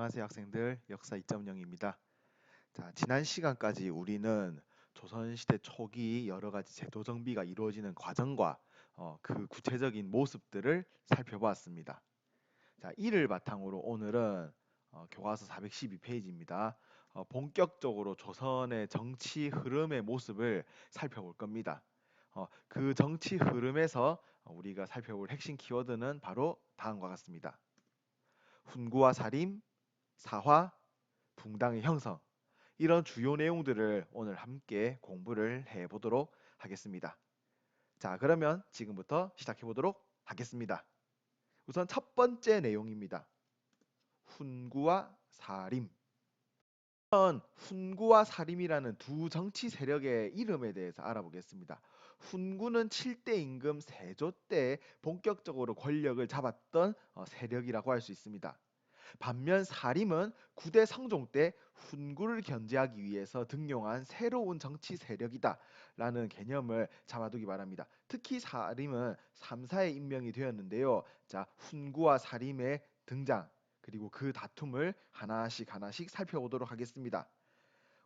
자, 안녕하세요 학생들 역사 2.0입니다. 자, 지난 시간까지 우리는 조선시대 초기 여러 가지 제도 정비가 이루어지는 과정과 어, 그 구체적인 모습들을 살펴보았습니다. 자, 이를 바탕으로 오늘은 어, 교과서 412페이지입니다. 어, 본격적으로 조선의 정치 흐름의 모습을 살펴볼 겁니다. 어, 그 정치 흐름에서 우리가 살펴볼 핵심 키워드는 바로 다음과 같습니다. 훈구와 사림, 사화, 붕당의 형성 이런 주요 내용들을 오늘 함께 공부를 해 보도록 하겠습니다. 자 그러면 지금부터 시작해 보도록 하겠습니다. 우선 첫 번째 내용입니다. 훈구와 사림 우선 훈구와 사림이라는 두 정치 세력의 이름에 대해서 알아보겠습니다. 훈구는 7대 임금 세조 때 본격적으로 권력을 잡았던 어, 세력이라고 할 수 있습니다. 반면 사림은 9대 성종 때 훈구를 견제하기 위해서 등용한 새로운 정치 세력이다 라는 개념을 잡아두기 바랍니다. 특히 사림은 3사에 임명이 되었는데요. 자, 훈구와 사림의 등장 그리고 그 다툼을 하나씩 하나씩 살펴보도록 하겠습니다.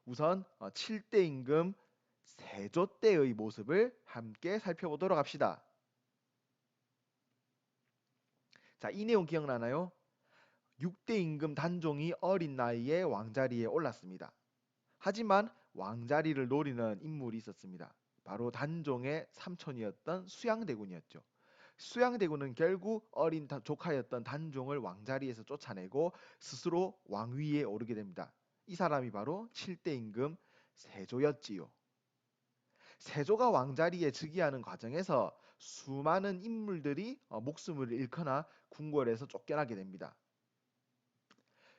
우선 7대 어, 임금 세조 때의 모습을 함께 살펴보도록 합시다. 자, 이 내용 기억나나요? 6대 임금 단종이 어린 나이에 왕자리에 올랐습니다. 하지만 왕자리를 노리는 인물이 있었습니다. 바로 단종의 삼촌이었던 수양대군이었죠. 수양대군은 결국 어린 조카였던 단종을 왕자리에서 쫓아내고 스스로 왕위에 오르게 됩니다. 이 사람이 바로 7대 임금 세조였지요. 세조가 왕자리에 즉위하는 과정에서 수많은 인물들이 어, 목숨을 잃거나 궁궐에서 쫓겨나게 됩니다.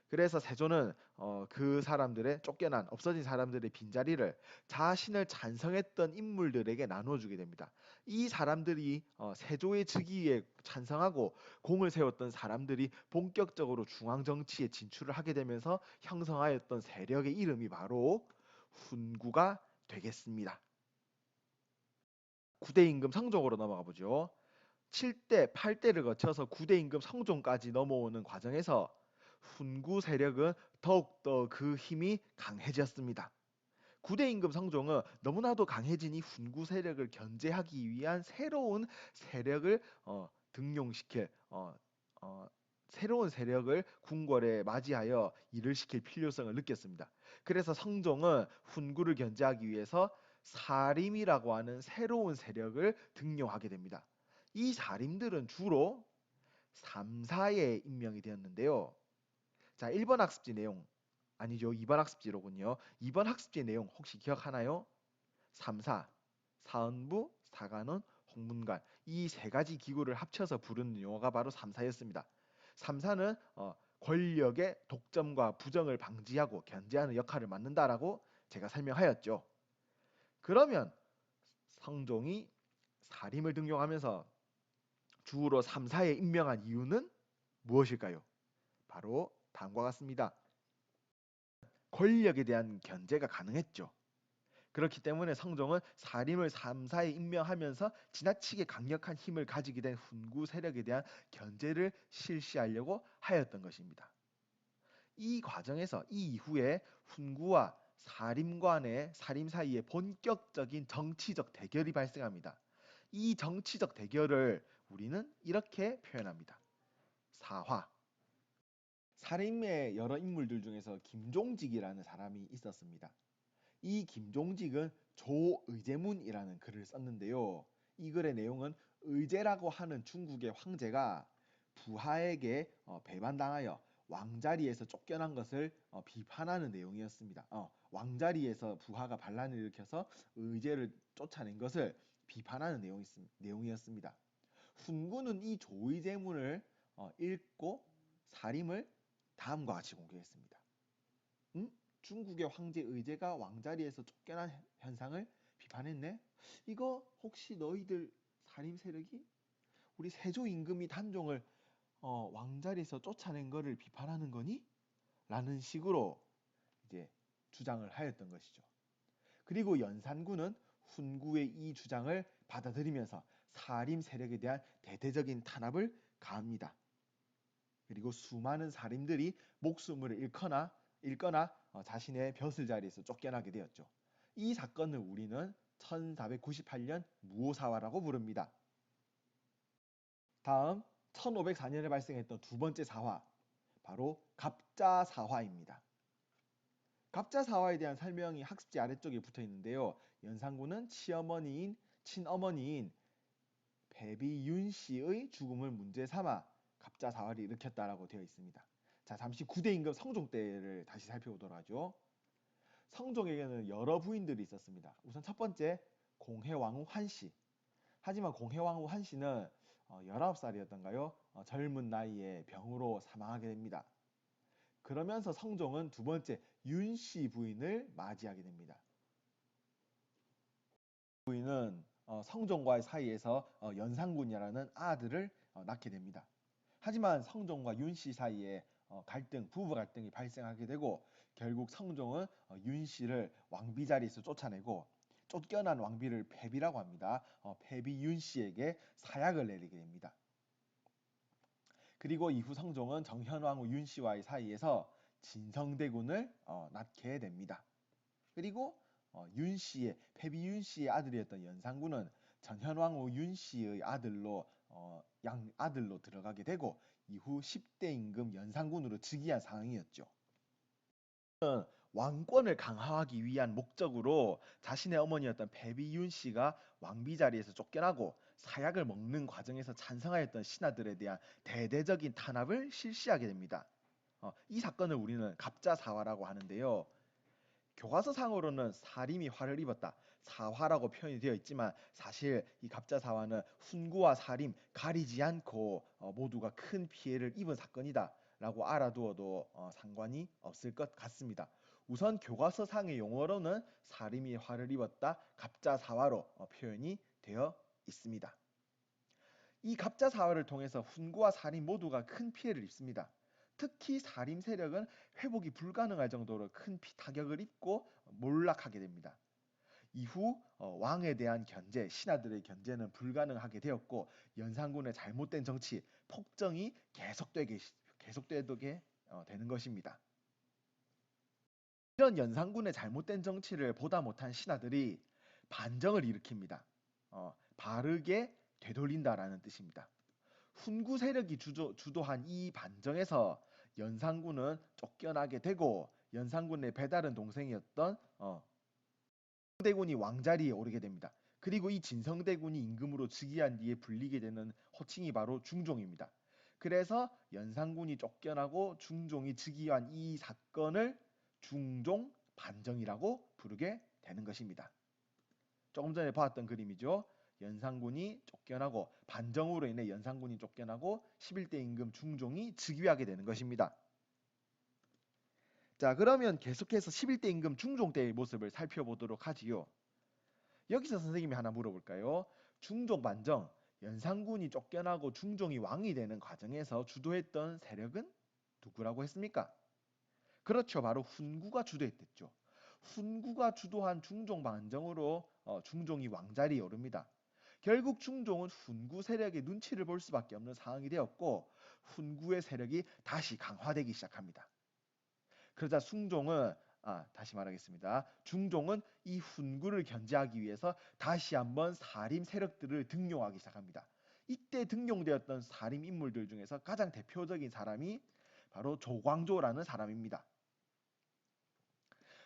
그래서 세조는 어, 그 사람들의 쫓겨난 없어진 사람들의 빈자리를 자신을 찬성했던 인물들에게 나눠주게 됩니다. 이 사람들이 어, 세조의 즉위에 찬성하고 공을 세웠던 사람들이 본격적으로 중앙 정치에 진출을 하게 되면서 형성하였던 세력의 이름이 바로 훈구가 되겠습니다. 9대 임금 성종으로 넘어가 보죠. 7대, 8대를 거쳐서 9대 임금 성종까지 넘어오는 과정에서 훈구 세력은 더욱더 그 힘이 강해졌습니다. 9대 임금 성종은 너무나도 강해진 이 훈구 세력을 견제하기 위한 새로운 세력을 어, 등용시킬 어, 어, 새로운 세력을 궁궐에 맞이하여 일을 시킬 필요성을 느꼈습니다. 그래서 성종은 훈구를 견제하기 위해서 사림이라고 하는 새로운 세력을 등용하게 됩니다. 이 사림들은 주로 3사에 임명이 되었는데요. 자, 1번 학습지 내용 아니죠. 2번 학습지로군요. 2번 학습지 내용 혹시 기억하나요? 3사, 사헌부, 사관원, 홍문관 이 세 가지 기구를 합쳐서 부르는 용어가 바로 3사였습니다. 3사는 어, 권력의 독점과 부정을 방지하고 견제하는 역할을 맡는다라고 제가 설명하였죠. 그러면 성종이 사림을 등용하면서 주로 3사에 임명한 이유는 무엇일까요? 바로 다음과 같습니다. 권력에 대한 견제가 가능했죠. 그렇기 때문에 성종은 사림을 3사에 임명하면서 지나치게 강력한 힘을 가지게 된 훈구 세력에 대한 견제를 실시하려고 하였던 것입니다. 이 과정에서 이 이후에 훈구와 사림관의 사림 사이에 본격적인 정치적 대결이 발생합니다. 이 정치적 대결을 우리는 이렇게 표현합니다. 사화 사림의 여러 인물들 중에서 김종직이라는 사람이 있었습니다. 이 김종직은 조의제문이라는 글을 썼는데요. 이 글의 내용은 의제라고 하는 중국의 황제가 부하에게 어, 배반당하여 왕자리에서 쫓겨난 것을 어, 비판하는 내용이었습니다. 어, 왕자리에서 부하가 반란을 일으켜서 의제를 쫓아낸 것을 비판하는 내용이었습니다. 훈구는 이 조의제문을 읽고 사림을 다음과 같이 공개했습니다. 음? 중국의 황제 의제가 왕자리에서 쫓겨난 현상을 비판했네. 이거 혹시 너희들 살림 세력이 우리 세조 임금이 단종을 어, 왕자리에서 쫓아낸 것을 비판하는 거니? 라는 식으로 이제 주장을 하였던 것이죠. 그리고 연산군은 훈구의 이 주장을 받아들이면서 사림 세력에 대한 대대적인 탄압을 가합니다. 그리고 수많은 살인들이 목숨을 잃거나 잃거나 어, 자신의 벼슬 자리에서 쫓겨나게 되었죠. 이 사건을 우리는 1498년 무오사화라고 부릅니다. 다음 1504년에 발생했던 두 번째 사화 바로 갑자사화입니다. 갑자사화에 대한 설명이 학습지 아래쪽에 붙어 있는데요. 연산군은 치어머니인 친어머니인 배비윤 씨의 죽음을 문제 삼아 갑자사화를 일으켰다라고 되어 있습니다. 자, 잠시 구대 임금 성종 때를 다시 살펴보도록 하죠. 성종에게는 여러 부인들이 있었습니다. 우선 첫 번째 공해왕후 한씨. 하지만 공해왕후 한씨는 19살이었던가요? 어, 어, 젊은 나이에 병으로 사망하게 됩니다. 그러면서 성종은 두 번째 윤씨 부인을 맞이하게 됩니다. 부인은 어, 성종과의 사이에서 연상군이라는 아들을 낳게 됩니다. 하지만 성종과 윤씨 사이에 갈등, 부부 갈등이 발생하게 되고 결국 성종은 윤씨를 왕비 자리에서 쫓아내고 쫓겨난 왕비를 패비라고 합니다. 패비 윤씨에게 사약을 내리게 됩니다. 그리고 이후 성종은 정현왕후 윤씨와의 사이에서 진성대군을 어, 낳게 됩니다. 그리고 어, 윤씨의 패비 윤씨의 아들이었던 연산군은 전현왕후 윤씨의 아들로 어, 양 아들로 들어가게 되고 이후 10대 임금 연산군으로 즉위한 상황이었죠. 왕권을 강화하기 위한 목적으로 자신의 어머니였던 배비윤 씨가 왕비 자리에서 쫓겨나고 사약을 먹는 과정에서 찬성하였던 신하들에 대한 대대적인 탄압을 실시하게 됩니다. 어, 이 사건을 우리는 갑자사화라고 하는데요. 교과서상으로는 사림이 화를 입었다. 사화라고 표현이 되어 있지만 사실 이 갑자사화는 훈구와 사림 가리지 않고 어, 모두가 큰 피해를 입은 사건이다. 라고 알아두어도 어, 상관이 없을 것 같습니다. 우선 교과서상의 용어로는 사림이 화를 입었다 갑자사화로 어, 표현이 되어 있습니다. 이 갑자사화를 통해서 훈구와 사림 모두가 큰 피해를 입습니다. 특히 사림 세력은 회복이 불가능할 정도로 큰 타격을 입고 몰락하게 됩니다. 이후 어, 왕에 대한 견제, 신하들의 견제는 불가능하게 되었고 연산군의 잘못된 정치, 폭정이 계속되게 계속되게 어, 되는 것입니다. 이런 연산군의 잘못된 정치를 보다 못한 신하들이 반정을 일으킵니다. 어, 바르게 되돌린다라는 뜻입니다. 훈구 세력이 주조, 주도한 이 반정에서 연산군은 쫓겨나게 되고 연산군의 배다른 동생이었던 어, 대군이 왕자리에 오르게 됩니다. 그리고 이 진성대군이 임금으로 즉위한 뒤에 불리게 되는 호칭이 바로 중종입니다. 그래서 연산군이 쫓겨나고 중종이 즉위한 이 사건을 중종 반정이라고 부르게 되는 것입니다. 조금 전에 봤던 그림이죠. 연산군이 쫓겨나고 반정으로 인해 연산군이 쫓겨나고 11대 임금 중종이 즉위하게 되는 것입니다. 자 그러면 계속해서 11대 임금 중종 때의 모습을 살펴보도록 하지요. 여기서 선생님이 하나 물어볼까요? 중종 반정, 연산군이 쫓겨나고 중종이 왕이 되는 과정에서 주도했던 세력은 누구라고 했습니까? 그렇죠. 바로 훈구가 주도했댔죠. 훈구가 주도한 중종 반정으로 어, 중종이 왕자리에 오릅니다. 결국 중종은 훈구 세력의 눈치를 볼 수밖에 없는 상황이 되었고 훈구의 세력이 다시 강화되기 시작합니다. 그러자 숭종은 아, 다시 말하겠습니다. 중종은 이 훈구를 견제하기 위해서 다시 한번 사림 세력들을 등용하기 시작합니다. 이때 등용되었던 사림 인물들 중에서 가장 대표적인 사람이 바로 조광조라는 사람입니다.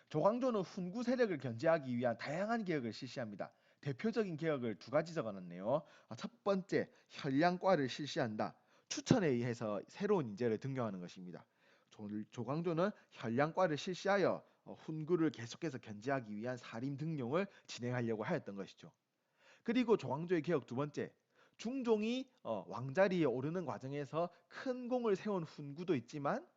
조광조는 훈구 세력을 견제하기 위한 다양한 개혁을 실시합니다. 대표적인 개혁을 두 가지 적어놨네요. 아, 첫 번째, 혈량과를 실시한다. 추천에 의해서 새로운 인재를 등용하는 것입니다. 조, 광조는 혈량과를 실시하여 어, 훈구를 계속해서 견제하기 위한 사림 등용을 진행하려고 하였던 것이죠. 그리고 조광조의 개혁 두 번째, 중종이 어, 왕자리에 오르는 과정에서 큰 공을 세운 훈구도 있지만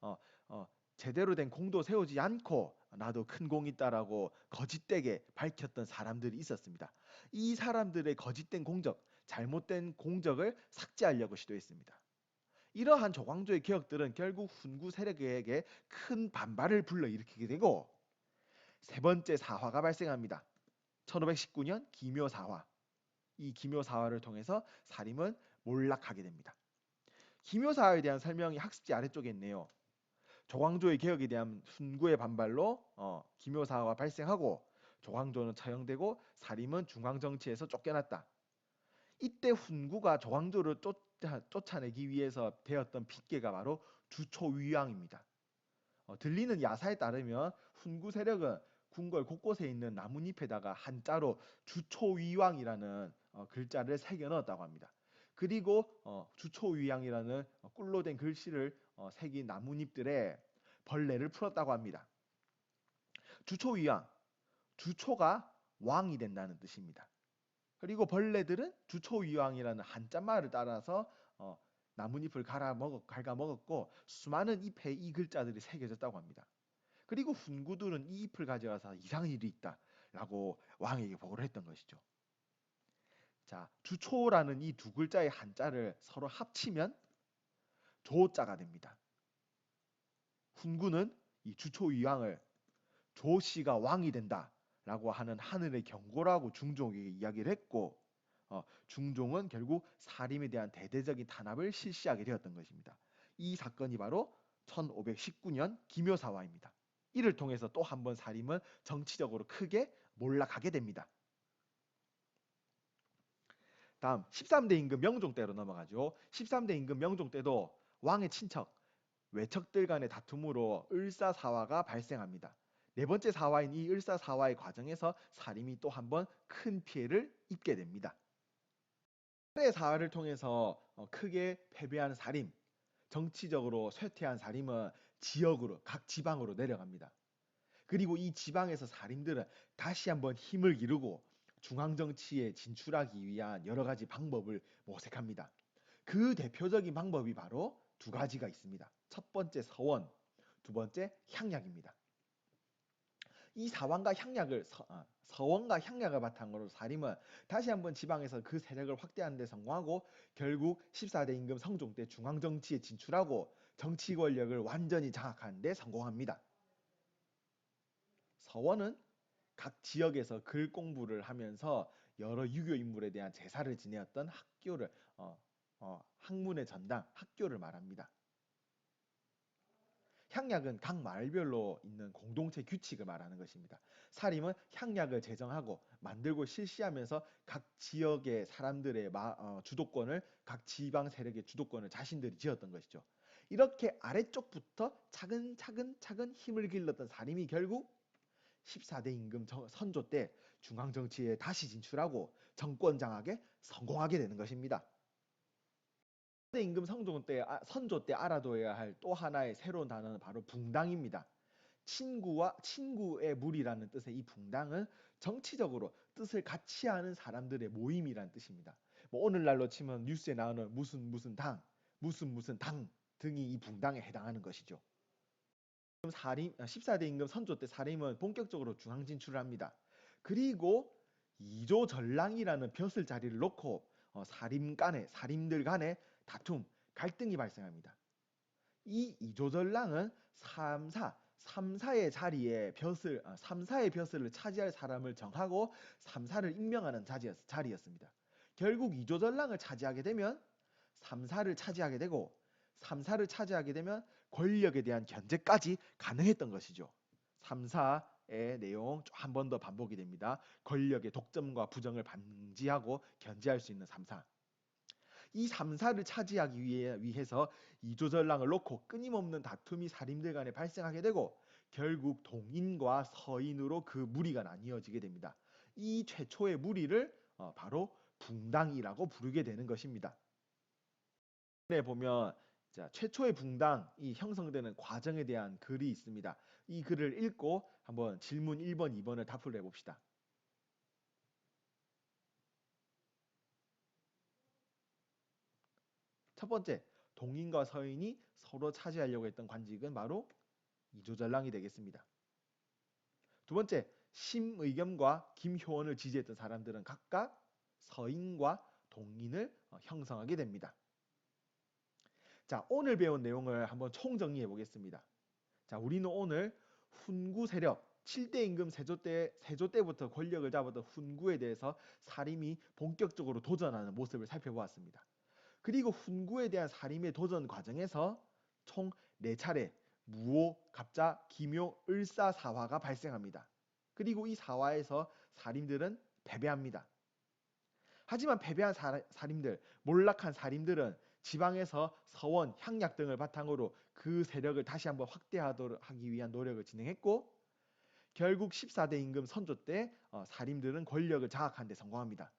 어, 어, 제대로 된 공도 세우지 않고 나도 큰 공이 있다라고 거짓되게 밝혔던 사람들이 있었습니다. 이 사람들의 거짓된 공적, 잘못된 공적을 삭제하려고 시도했습니다. 이러한 조광조의 개혁들은 결국 훈구 세력에게 큰 반발을 불러일으키게 되고 세 번째 사화가 발생합니다. 1519년 기묘사화. 이 기묘사화를 통해서 사림은 몰락하게 됩니다. 기묘사화에 대한 설명이 학습지 아래쪽에 있네요. 조광조의 개혁에 대한 훈구의 반발로 어, 기묘사화가 발생하고 조광조는 처형되고 사림은 중앙정치에서 쫓겨났다. 이때 훈구가 조광조를 쫓아, 쫓아내기 위해서 되었던 핑계가 바로 주초위왕입니다. 어, 들리는 야사에 따르면 훈구 세력은 궁궐 곳곳에 있는 나뭇잎에다가 한자로 주초위왕이라는 어, 글자를 새겨 넣었다고 합니다. 그리고 어, 주초위왕이라는 어, 꿀로 된 글씨를 어, 새긴 나뭇잎들에 벌레를 풀었다고 합니다. 주초위왕, 주초가 왕이 된다는 뜻입니다. 그리고 벌레들은 주초위왕이라는 한자말을 따라서 어, 나뭇잎을 갈아 먹, 갉아 먹었고 수많은 잎에 이 글자들이 새겨졌다고 합니다. 그리고 훈구들은 이 잎을 가져와서 이상한 일이 있다라고 왕에게 보고를 했던 것이죠. 자, 주초라는 이 두 글자의 한자를 서로 합치면 조자가 됩니다. 훈구는 이 주초위왕을 조씨가 왕이 된다 라고 하는 하늘의 경고라고 중종에게 이야기를 했고 어, 중종은 결국 사림에 대한 대대적인 탄압을 실시하게 되었던 것입니다. 이 사건이 바로 1519년 기묘사화입니다. 이를 통해서 또 한 번 사림은 정치적으로 크게 몰락하게 됩니다. 다음 13대 임금 명종 때로 넘어가죠. 13대 임금 명종 때도 왕의 친척, 외척들 간의 다툼으로 을사사화가 발생합니다. 네 번째 사화인 이 을사사화의 과정에서 사림이 또 한 번 큰 피해를 입게 됩니다. 의 사화를 통해서 어, 크게 패배한 사림, 정치적으로 쇠퇴한 사림은 지역으로 각 지방으로 내려갑니다. 그리고 이 지방에서 사림들은 다시 한번 힘을 기르고 중앙 정치에 진출하기 위한 여러 가지 방법을 모색합니다. 그 대표적인 방법이 바로 두 가지가 있습니다. 첫 번째 서원, 두 번째 향약입니다. 이 사원과 향약을 서, 아, 원과 향약을 바탕으로 사림은 다시 한번 지방에서 그 세력을 확대하는 데 성공하고 결국 14대 임금 성종 때 중앙 정치에 진출하고 정치 권력을 완전히 장악하는 데 성공합니다. 서원은 각 지역에서 글 공부를 하면서 여러 유교 인물에 대한 제사를 지내었던 학교를 어, 어, 학문의 전당, 학교를 말합니다. 향약은 각 마을별로 있는 공동체 규칙을 말하는 것입니다. 사림은 향약을 제정하고 만들고 실시하면서 각 지역의 사람들의 마, 어, 주도권을 각 지방 세력의 주도권을 자신들이 지었던 것이죠. 이렇게 아래쪽부터 차근차근 차근 힘을 길렀던 사림이 결국 14대 임금 선조 때 중앙 정치에 다시 진출하고 정권 장악에 성공하게 되는 것입니다. 임금 성종 때 아, 선조 때 알아둬야 할 또 하나의 새로운 단어는 바로 붕당입니다. 친구와 친구의 무리라는 뜻의 이 붕당은 정치적으로 뜻을 같이 하는 사람들의 모임이라는 뜻입니다. 뭐 오늘날로 치면 뉴스에 나오는 무슨 무슨 당, 무슨 무슨 당 등이 이 붕당에 해당하는 것이죠. 사림 14대 아, 임금 선조 때 사림은 본격적으로 중앙 진출을 합니다. 그리고 이조 전랑이라는 벼슬 자리를 놓고 어, 사림 간에 사림들 간에 다툼, 갈등이 발생합니다. 이 이조전랑은 3사, 3사의 자리에 벼슬, 3사의 아, 벼슬을 차지할 사람을 정하고 3사를 임명하는 자리였습니다. 결국 이조전랑을 차지하게 되면 3사를 차지하게 되고 3사를 차지하게 되면 권력에 대한 견제까지 가능했던 것이죠. 3사의 내용 한 번 더 반복이 됩니다. 권력의 독점과 부정을 방지하고 견제할 수 있는 3사. 이 3사를 차지하기 위해, 위해서 이조전랑을 놓고 끊임없는 다툼이 사림들 간에 발생하게 되고 결국 동인과 서인으로 그 무리가 나뉘어지게 됩니다. 이 최초의 무리를 어, 바로 붕당이라고 부르게 되는 것입니다. 네, 보면 자, 최초의 붕당이 형성되는 과정에 대한 글이 있습니다. 이 글을 읽고 한번 질문 1번, 2번을 답을 해봅시다. 첫 번째, 동인과 서인이 서로 차지하려고 했던 관직은 바로 이조전랑이 되겠습니다. 두 번째, 심의겸과 김효원을 지지했던 사람들은 각각 서인과 동인을 어, 형성하게 됩니다. 자, 오늘 배운 내용을 한번 총정리해 보겠습니다. 자, 우리는 오늘 훈구 세력 7대 임금 세조 때 세조 때부터 권력을 잡았던 훈구에 대해서 사림이 본격적으로 도전하는 모습을 살펴보았습니다. 그리고 훈구에 대한 살인의 도전 과정에서 총 4차례 무오, 갑자, 기묘, 을사 사화가 발생합니다. 그리고 이 사화에서 살인들은 패배합니다. 하지만 패배한 사- 살인들, 몰락한 살인들은 지방에서 서원, 향약 등을 바탕으로 그 세력을 다시 한번 확대하도록 하기 위한 노력을 진행했고 결국 14대 임금 선조 때 어, 살인들은 권력을 장악하는 데 성공합니다.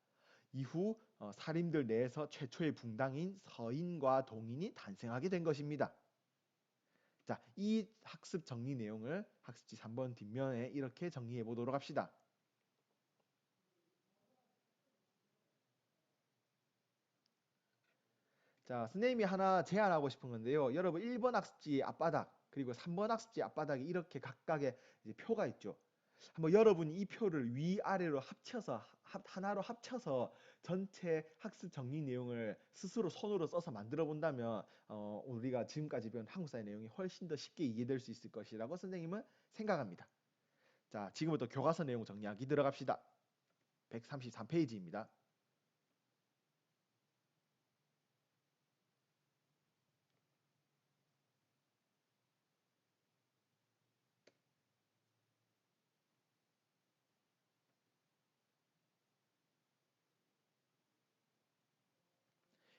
이후 어, 살인들 내에서 최초의 붕당인 서인과 동인이 탄생하게 된 것입니다. 자, 이 학습 정리 내용을 학습지 3번 뒷면에 이렇게 정리해 보도록 합시다. 자, 선생님이 하나 제안하고 싶은 건데요. 여러분 1번 학습지 앞바닥 그리고 3번 학습지 앞바닥에 이렇게 각각의 표가 있죠. 한번 여러분이 이 표를 위아래로 합쳐서 합- 하나로 합쳐서 전체 학습 정리 내용을 스스로 손으로 써서 만들어 본다면 어, 우리가 지금까지 배운 한국사의 내용이 훨씬 더 쉽게 이해될 수 있을 것이라고 선생님은 생각합니다. 자, 지금부터 교과서 내용 정리하기 들어갑시다. 133페이지입니다.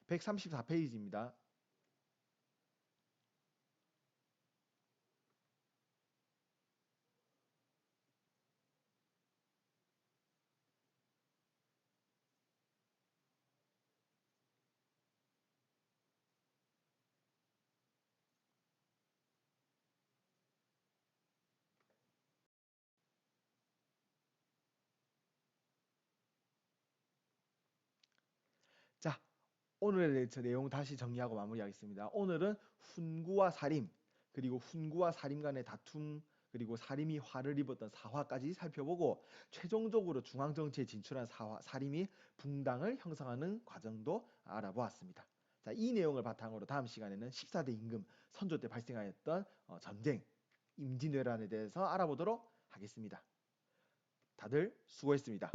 백삼십사 페이지입니다. 자, 오늘의 저 내용 다시 정리하고 마무리하겠습니다. 오늘은 훈구와 살임, 그리고 훈구와 살임 간의 다툼, 그리고 살임이 화를 입었던 사화까지 살펴보고 최종적으로 중앙정치에 진출한 사화, 살임이 붕당을 형성하는 과정도 알아보았습니다. 자, 이 내용을 바탕으로 다음 시간에는 14대 임금 선조 때 발생하였던 어, 전쟁, 임진왜란에 대해서 알아보도록 하겠습니다. 다들 수고했습니다.